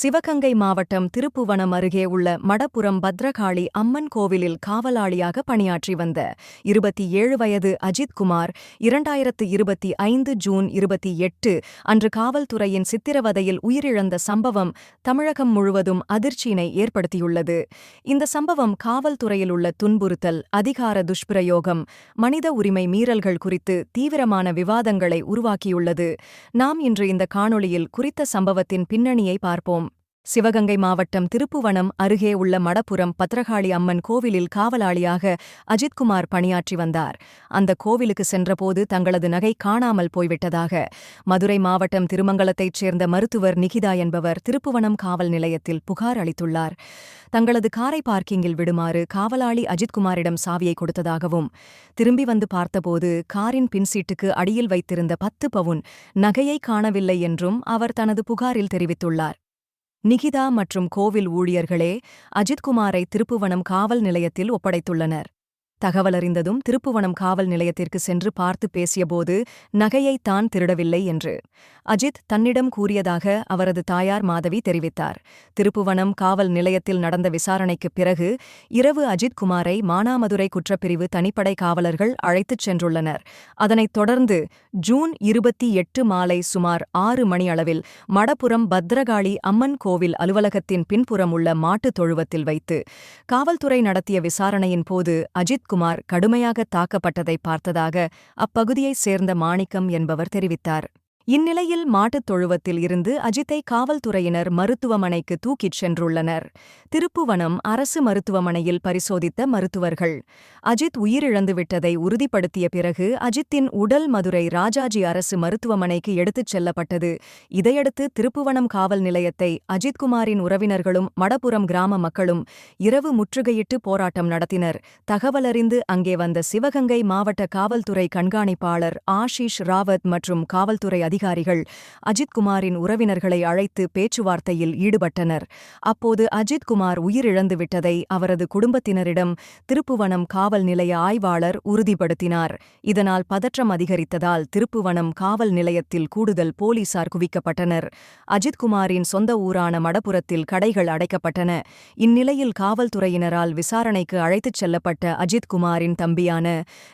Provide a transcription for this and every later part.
சிவகங்கை மாவட்டம் திருப்புவனம் அருகே உள்ள மடப்புறம் பத்ரகாளி அம்மன் கோவிலில் காவலாளியாக பணியாற்றி வந்த இருபத்தி ஏழு வயது அஜித்குமார் இரண்டாயிரத்து இருபத்தி ஐந்து ஜூன் இருபத்தி எட்டு அன்று காவல்துறையின் சித்திரவதையில் உயிரிழந்த சம்பவம் தமிழகம் முழுவதும் அதிர்ச்சியினை ஏற்படுத்தியுள்ளது. இந்த சம்பவம் காவல்துறையில் உள்ள துன்புறுத்தல் அதிகார துஷ்பிரயோகம் மனித உரிமை மீறல்கள் குறித்து தீவிரமான விவாதங்களை உருவாக்கியுள்ளது. நாம் இன்று இந்த காணொளியில் குறித்த சம்பவத்தின் பின்னணியை பார்ப்போம். சிவகங்கை மாவட்டம் திருப்புவனம் அருகே உள்ள மடப்புரம் பத்ரகாளி அம்மன் கோவிலில் காவலாளியாக அஜித்குமார் பணியாற்றி வந்தார். அந்த கோவிலுக்கு சென்றபோது தங்களது நகை காணாமல் போய்விட்டதாக மதுரை மாவட்டம் திருமங்கலத்தைச் சேர்ந்த மருத்துவர் நிகிதா என்பவர் திருப்புவனம் காவல் நிலையத்தில் புகார் அளித்துள்ளார். தங்களது காரை பார்க்கிங்கில் விடுமாறு காவலாளி அஜித்குமாரிடம் சாவியை கொடுத்ததாகவும் திரும்பி வந்து பார்த்தபோது காரின் பின்சீட்டுக்கு அடியில் வைத்திருந்த பத்து பவுன் நகையை காணவில்லை என்றும் அவர் தனது புகாரில் தெரிவித்துள்ளார். நிகிதா மற்றும் கோவில் ஊழியர்களே அஜித்குமாரை திருப்புவனம் காவல் நிலையத்தில் ஒப்படைத்துள்ளனர். தகவலறிந்ததும் திருப்புவனம் காவல் நிலையத்திற்கு சென்று பார்த்து பேசியபோது நகையை தான் திருடவில்லை என்று. அஜித் தன்னிடம் கூறியதாக அவரது தாயார் மாதவி தெரிவித்தார். திருப்புவனம் காவல் நிலையத்தில் நடந்த விசாரணைக்குப் பிறகு இரவு அஜித் குமாரை மானாமதுரை குற்றப்பிரிவு தனிப்படை காவலர்கள் அழைத்துச் சென்றுள்ளனர். அதனைத் தொடர்ந்து ஜூன் இருபத்தி எட்டு மாலை சுமார் ஆறு மணி அளவில் மடப்புறம் பத்ரகாளி அம்மன் கோவில் அலுவலகத்தின் பின்புறம் உள்ள மாட்டுத் தொழுவத்தில் வைத்து காவல்துறை நடத்திய விசாரணையின் போது அஜித் குமார் கடுமையாக தாக்கப்பட்டதை பார்த்ததாக அப்பகுதியைச் சேர்ந்த மாணிக்கம் என்பவர் தெரிவித்தார். இந்நிலையில் மாட்டுத் தொழுவத்தில் இருந்து அஜித்தை காவல்துறையினர் மருத்துவமனைக்கு தூக்கிச் சென்றுள்ளனர். திருப்புவனம் அரசு மருத்துவமனையில் பரிசோதித்த மருத்துவர்கள். அஜித் உயிரிழந்துவிட்டதை உறுதிப்படுத்திய பிறகு அஜித்தின் உடல் மதுரை ராஜாஜி அரசு மருத்துவமனைக்கு எடுத்துச் செல்லப்பட்டது. இதையடுத்து திருப்புவனம் காவல் நிலையத்தை அஜித்குமாரின் உறவினர்களும் மடப்புறம் கிராம மக்களும் இரவு முற்றுகையிட்டு போராட்டம் நடத்தினர். தகவலறிந்து அங்கே வந்த சிவகங்கை மாவட்ட காவல்துறை கண்காணிப்பாளர் ஆஷிஷ் ராவத் மற்றும் காவல்துறை அதிகாரிகள் அஜித்குமாரின் உறவினர்களை அழைத்து பேச்சுவார்த்தையில் ஈடுபட்டனர். அப்போது அஜித்குமார் உயிரிழந்துவிட்டதை அவரது குடும்பத்தினரிடம் திருப்புவனம் காவல் நிலைய ஆய்வாளர் உறுதிப்படுத்தினார். இதனால் பதற்றம் அதிகரித்ததால் திருப்புவனம் காவல் நிலையத்தில் கூடுதல் போலீசார் குவிக்கப்பட்டனர். அஜித்குமாரின் சொந்த ஊரான மடப்புரத்தில் கடைகள் அடைக்கப்பட்டன. இந்நிலையில் காவல்துறையினரால் விசாரணைக்கு அழைத்துச் செல்லப்பட்ட அஜித்குமாரின் தம்பியான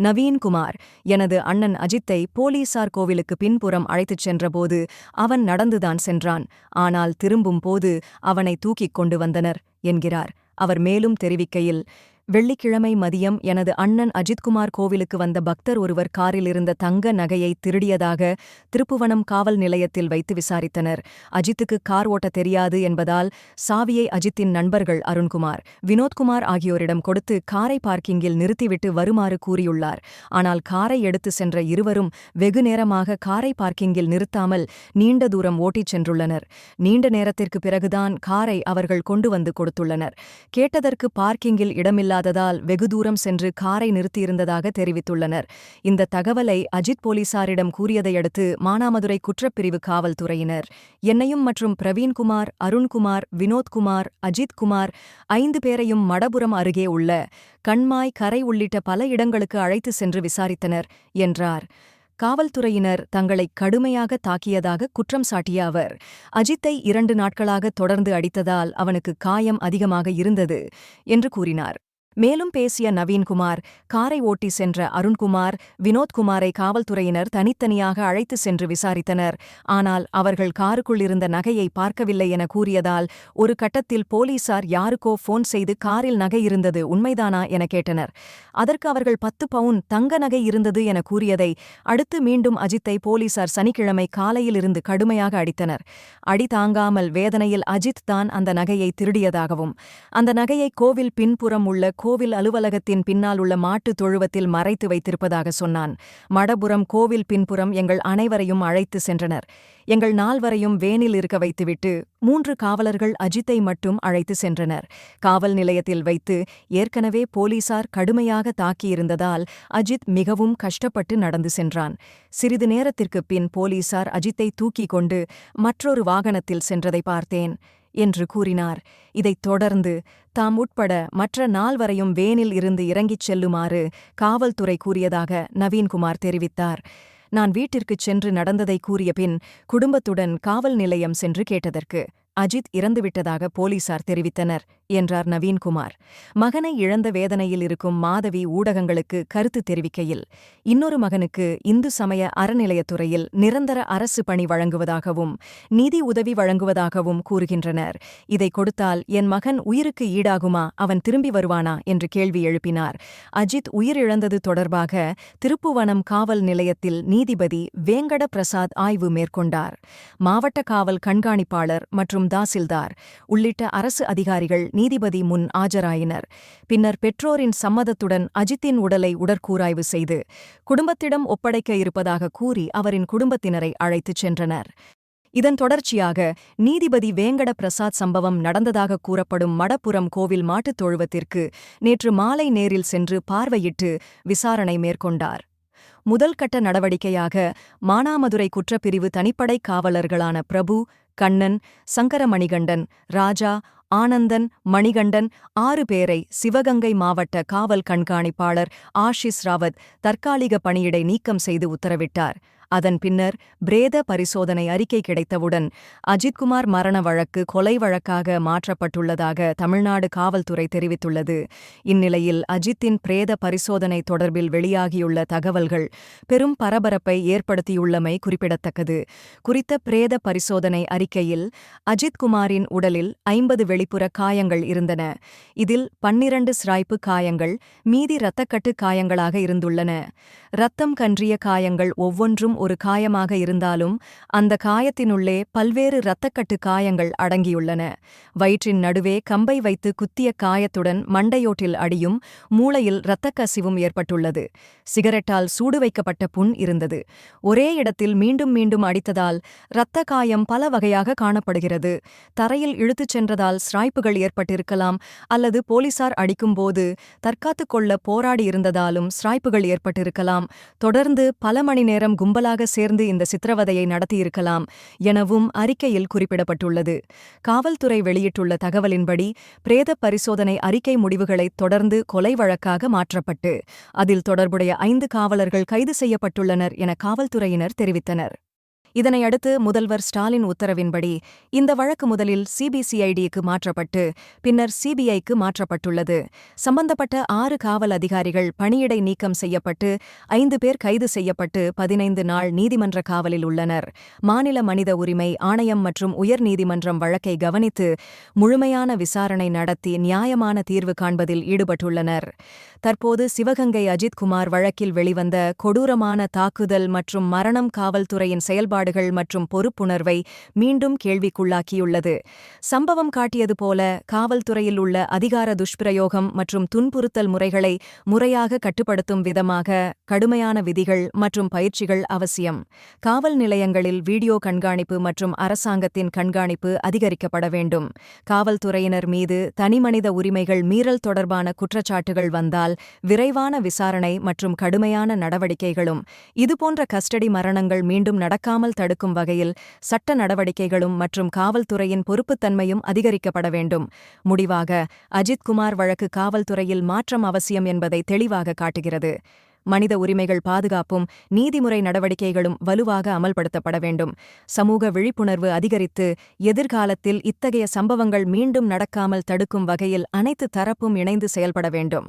நவீன்குமார் எனது அண்ணன் அஜித்தை போலீசார் கோவிலுக்கு பின்புறம் அழைத்துச் சென்றபோது அவன் நடந்துதான் சென்றான். ஆனால் திரும்பும் போது அவனை தூக்கிக் கொண்டு வந்தனர் என்கிறார். அவர் மேலும் தெரிவிக்கையில் வெள்ளிக்கிழமை மதியம் எனது அண்ணன் அஜித்குமார் கோவிலுக்கு வந்த பக்தர் ஒருவர் காரில் இருந்த தங்க நகையை திருடியதாக திருப்புவனம் காவல் நிலையத்தில் வைத்து விசாரித்தனர். அஜித்துக்கு கார் ஓட்ட தெரியாது என்பதால் சாவியை அஜித்தின் நண்பர்கள் அருண்குமார் வினோத்குமார் ஆகியோரிடம் கொடுத்து காரை பார்க்கிங்கில் நிறுத்திவிட்டு வருமாறு கூறியுள்ளார். ஆனால் காரை எடுத்து சென்ற இருவரும் வெகு நேரமாக காரை பார்க்கிங்கில் நிறுத்தாமல் நீண்ட தூரம் ஓட்டிச் சென்றுள்ளனர். நீண்ட நேரத்திற்கு பிறகுதான் காரை அவர்கள் கொண்டு வந்து கொடுத்துள்ளனர். கேட்டதற்கு பார்க்கிங்கில் இடமில்லா இல்லாததால் வெகு தூரம் சென்று காரை நிறுத்தியிருந்ததாக தெரிவித்துள்ளனர். இந்த தகவலை அஜித் போலீசாரிடம் கூறியதையடுத்து மானாமதுரை குற்றப்பிரிவு காவல்துறையினர் என்னையும் மற்றும் பிரவீன்குமார் அருண்குமார் வினோத்குமார் அஜித் குமார் ஐந்து பேரையும் மடபுரம் அருகே உள்ள கண்மாய் கரை உள்ளிட்ட பல இடங்களுக்கு அழைத்து சென்று விசாரித்தனர் என்றார். காவல்துறையினர் தங்களை கடுமையாக தாக்கியதாக குற்றம் சாட்டிய அவர் அஜித்தை இரண்டு நாட்களாக தொடர்ந்து அடித்ததால் அவனுக்கு காயம் அதிகமாக இருந்தது என்று கூறினார். மேலும் பேசிய நவீன்குமார் காரை ஓட்டி சென்ற அருண்குமார் வினோத்குமாரை காவல்துறையினர் தனித்தனியாக அழைத்து சென்று விசாரித்தனர். ஆனால் அவர்கள் காருக்குள் இருந்த நகையை பார்க்கவில்லை என கூறியதால் ஒரு கட்டத்தில் போலீசார் யாருக்கோ போன் செய்து காரில் நகை இருந்தது உண்மைதானா என கேட்டனர். அதற்கு அவர்கள் பத்து பவுன் தங்க நகை இருந்தது என கூறியதை அடுத்து மீண்டும் அஜித்தை போலீசார் சனிக்கிழமை காலையிலிருந்து கடுமையாக அடித்தனர். அடி தாங்காமல் வேதனையில் அஜித் தான் அந்த நகையை திருடியதாகவும் அந்த நகையை கோவில் பின்புறம் உள்ள கோவில் அலுவலகத்தின் பின்னால் உள்ள மாட்டுத் தொழுவத்தில் மறைத்து வைத்திருப்பதாக சொன்னான். மடபுரம் கோவில் பின்புறம் எங்கள் அனைவரையும் அழைத்து சென்றனர். எங்கள் நால்வரையும் வேனில் இருக்க வைத்துவிட்டு மூன்று காவலர்கள் அஜித்தை மட்டும் அழைத்து சென்றனர். காவல் நிலையத்தில் வைத்து ஏற்கனவே போலீசார் கடுமையாக தாக்கியிருந்ததால் அஜித் மிகவும் கஷ்டப்பட்டு நடந்து சென்றான். சிறிது நேரத்திற்குப் பின் போலீசார் அஜித்தை தூக்கிக் கொண்டு மற்றொரு வாகனத்தில் சென்றதை பார்த்தேன். என்று கூறினார். இதைத் தொடர்ந்து தாம் உட்பட மற்ற நால்வரையும் வேனில் இருந்து இறங்கிச் செல்லுமாறு காவல்துறை கூறியதாக நவீன்குமார் தெரிவித்தார். நான் வீட்டிற்குச் சென்று நடந்ததை கூறிய பின் குடும்பத்துடன் காவல் நிலையம் சென்று கேட்டதற்கு அஜித் இறந்துவிட்டதாக போலீசார் தெரிவித்தனர். என்றார் நவீன்குமார். மகனை இழந்த வேதனையில் இருக்கும் மாதவி ஊடகங்களுக்கு கருத்து தெரிவிக்கையில் இன்னொரு மகனுக்கு இந்து சமய அறநிலையத்துறையில் நிரந்தர அரசு பணி வழங்குவதாகவும் நிதி உதவி வழங்குவதாகவும் கூறுகின்றனர். இதை கொடுத்தால் என் மகன் உயிருக்கு ஈடாகுமா? அவன் திரும்பி வருவானா? என்று கேள்வி எழுப்பினார். அஜித் உயிரிழந்தது தொடர்பாக திருப்புவனம் காவல் நிலையத்தில் நீதிபதி வேங்கட பிரசாத் ஆய்வு மேற்கொண்டார். மாவட்ட காவல் கண்காணிப்பாளர் மற்றும் தாசில்தார் உள்ளிட்ட அரசு அதிகாரிகள் நீதிபதி முன் ஆஜராயினர். பின்னர் பெற்றோரின் சம்மதத்துடன் அஜித்தின் உடலை உடற்கூராய்வு செய்து குடும்பத்திடம் ஒப்படைக்க இருப்பதாக கூறி அவரின் குடும்பத்தினரை அழைத்துச் சென்றனர். இதன் தொடர்ச்சியாக நீதிபதி வேங்கட பிரசாத் சம்பவம் நடந்ததாக கூறப்படும் மடப்புறம் கோவில் மாட்டுத் தொழுவத்திற்கு நேற்று மாலை நேரில் சென்று பார்வையிட்டு விசாரணை மேற்கொண்டார். முதல் கட்ட நடவடிக்கையாக மானாமதுரை குற்றப்பிரிவு தனிப்படை காவலர்களான பிரபு கண்ணன் சங்கரமணிகண்டன் ராஜா ஆனந்தன் மணிகண்டன் ஆறு பேரை சிவகங்கை மாவட்ட காவல் கண்காணிப்பாளர் ஆஷிஸ் ராவத் தற்காலிக பணியிடை நீக்கம் செய்து உத்தரவிட்டார். அதன் பின்னர் பிரேத பரிசோதனை அறிக்கை கிடைத்தவுடன் அஜித்குமார் மரண வழக்கு கொலை வழக்காக மாற்றப்பட்டுள்ளதாக தமிழ்நாடு காவல்துறை தெரிவித்துள்ளது. இந்நிலையில் அஜித்தின் பிரேத பரிசோதனை தொடர்பில் வெளியாகியுள்ள தகவல்கள் பெரும் பரபரப்பை ஏற்படுத்தியுள்ளமை குறிப்பிடத்தக்கது. குறித்த பிரேத பரிசோதனை அறிக்கையில் அஜித்குமாரின் உடலில் ஐம்பது வெளிப்புற காயங்கள் இருந்தன. இதில் பன்னிரண்டு ஸ்ராய்ப்பு காயங்கள் மீதி இரத்தக்கட்டு காயங்களாக இருந்துள்ளன. இரத்தம் கன்றிய காயங்கள் ஒவ்வொன்றும் ஒரு காயமாக இருந்தாலும் அந்த காயத்தினுள்ளே பல்வேறு இரத்தக்கட்டு காயங்கள் அடங்கியுள்ளன. வயிற்றின் நடுவே கம்பை வைத்து குத்திய காயத்துடன் மண்டையோட்டில் அடியும் மூளையில் இரத்தக்கசிவும் ஏற்பட்டுள்ளது. சிகரெட்டால் சூடு வைக்கப்பட்ட புண் இருந்தது. ஒரே இடத்தில் மீண்டும் மீண்டும் அடித்ததால் இரத்த காயம் பல வகையாக காணப்படுகிறது. தரையில் இழுத்துச் சென்றதால் ஸ்ராய்ப்புகள் ஏற்பட்டிருக்கலாம் அல்லது போலீசார் அடிக்கும்போது தற்காத்துக் கொள்ள போராடியிருந்ததாலும் ஸ்ராய்ப்புகள் ஏற்பட்டிருக்கலாம். தொடர்ந்து பல மணி நேரம் கும்பலாக சேர்ந்து இந்த சித்திரவதையை நடத்தியிருக்கலாம் எனவும் அறிக்கையில் குறிப்பிடப்பட்டுள்ளது. காவல்துறை வெளியிட்டுள்ள தகவலின்படி பிரேத பரிசோதனை அறிக்கை முடிவுகளைத் தொடர்ந்து கொலை வழக்காக மாற்றப்பட்டு அதில் தொடர்புடைய ஐந்து காவலர்கள் கைது செய்யப்பட்டுள்ளனர் என காவல்துறையினர் தெரிவித்தனர். இதனையடுத்து முதல்வர் ஸ்டாலின் உத்தரவின்படி இந்த வழக்கு முதலில் சிபிசிஐடிக்கு மாற்றப்பட்டு பின்னர் சிபிஐக்கு மாற்றப்பட்டுள்ளது. சம்பந்தப்பட்ட ஆறு காவல் அதிகாரிகள் பணியிடை நீக்கம் செய்யப்பட்டு ஐந்து பேர் கைது செய்யப்பட்டு பதினைந்து நாள் நீதிமன்ற காவலில் உள்ளனர். மாநில மனித உரிமை ஆணையம் மற்றும் உயர்நீதிமன்றம் வழக்கை கவனித்து முழுமையான விசாரணை நடத்தி நியாயமான தீர்வு காண்பதில் ஈடுபட்டுள்ளனர். தற்போது சிவகங்கை அஜித்குமார் வழக்கில் வெளிவந்த கொடூரமான தாக்குதல் மற்றும் மரணம் காவல்துறையின் செயல்பாடு செயல்பாடுகள் மற்றும் பொறுப்புணர்வை மீண்டும் கேள்விக்குள்ளாக்கியுள்ளது. சம்பவம் காட்டியது போல காவல்துறையில் உள்ள அதிகார துஷ்பிரயோகம் மற்றும் துன்புறுத்தல் முறைகளை முறையாக கட்டுப்படுத்தும் விதமாக கடுமையான விதிகள் மற்றும் பயிற்சிகள் அவசியம். காவல் நிலையங்களில் வீடியோ கண்காணிப்பு மற்றும் அரசாங்கத்தின் கண்காணிப்பு அதிகரிக்கப்பட வேண்டும். காவல்துறையினர் மீது தனிமனித உரிமைகள் மீறல் தொடர்பான குற்றச்சாட்டுகள் வந்தால் விரைவான விசாரணை மற்றும் கடுமையான நடவடிக்கைகளும் இதுபோன்ற கஸ்டடி மரணங்கள் மீண்டும் நடக்காமல் தடுக்கும் வகையில் சட்ட நடவடிக்கைகளும் மற்றும் காவல்துறையின் பொறுப்புத்தன்மையும் அதிகரிக்கப்பட வேண்டும். முடிவாக அஜித்குமார் வழக்கு காவல்துறையில் மாற்றம் அவசியம் என்பதை தெளிவாக காட்டுகிறது. மனித உரிமைகள் பாதுகாப்பும் நீதிமுறை நடவடிக்கைகளும் வலுவாக அமல்படுத்தப்பட வேண்டும். சமூக விழிப்புணர்வு அதிகரித்து எதிர்காலத்தில் இத்தகைய சம்பவங்கள் மீண்டும் நடக்காமல் தடுக்கும் வகையில் அனைத்து தரப்பும் இணைந்து செயல்பட வேண்டும்.